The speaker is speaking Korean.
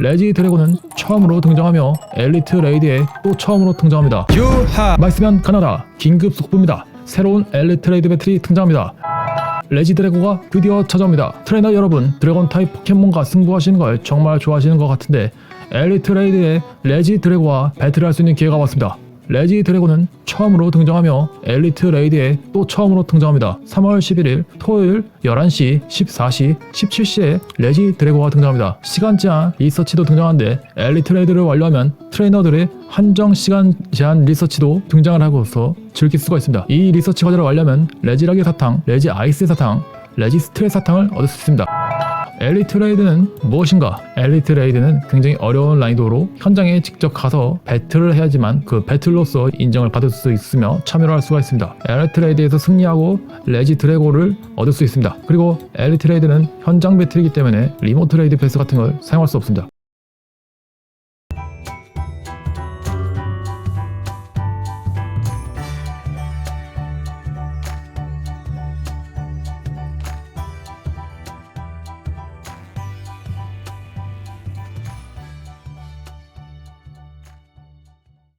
레지 드래곤은 처음으로 등장하며 엘리트 레이드에 또 처음으로 등장합니다. 유하 말쓰면 가나다 긴급 속보입니다. 새로운 엘리트 레이드 배틀이 등장합니다. 레지 드래고가 드디어 찾아옵니다. 트레이너 여러분, 드래곤 타입 포켓몬과 승부하시는 걸 정말 좋아하시는 것 같은데 엘리트 레이드에 레지 드래고와 배틀할 수 있는 기회가 왔습니다. 레지 드래곤은 처음으로 등장하며 엘리트 레이드에 또 처음으로 등장합니다. 3월 11일 토요일 11시, 14시, 17시에 레지 드래고가 등장합니다. 시간 제한 리서치도 등장하는데 엘리트 레이드를 완료하면 트레이너들의 한정 시간 제한 리서치도 등장을 하고서 즐길 수가 있습니다. 이 리서치 과제를 완료하면 레지 라기 사탕, 레지 아이스 사탕, 레지 스트레스 사탕을 얻을 수 있습니다. 엘리트 레이드는 무엇인가? 엘리트 레이드는 굉장히 어려운 난이도로 현장에 직접 가서 배틀을 해야지만 그 배틀로서 인정을 받을 수 있으며 참여를 할 수가 있습니다. 엘리트 레이드에서 승리하고 레지 드래고를 얻을 수 있습니다. 그리고 엘리트 레이드는 현장 배틀이기 때문에 리모트 레이드 패스 같은 걸 사용할 수 없습니다.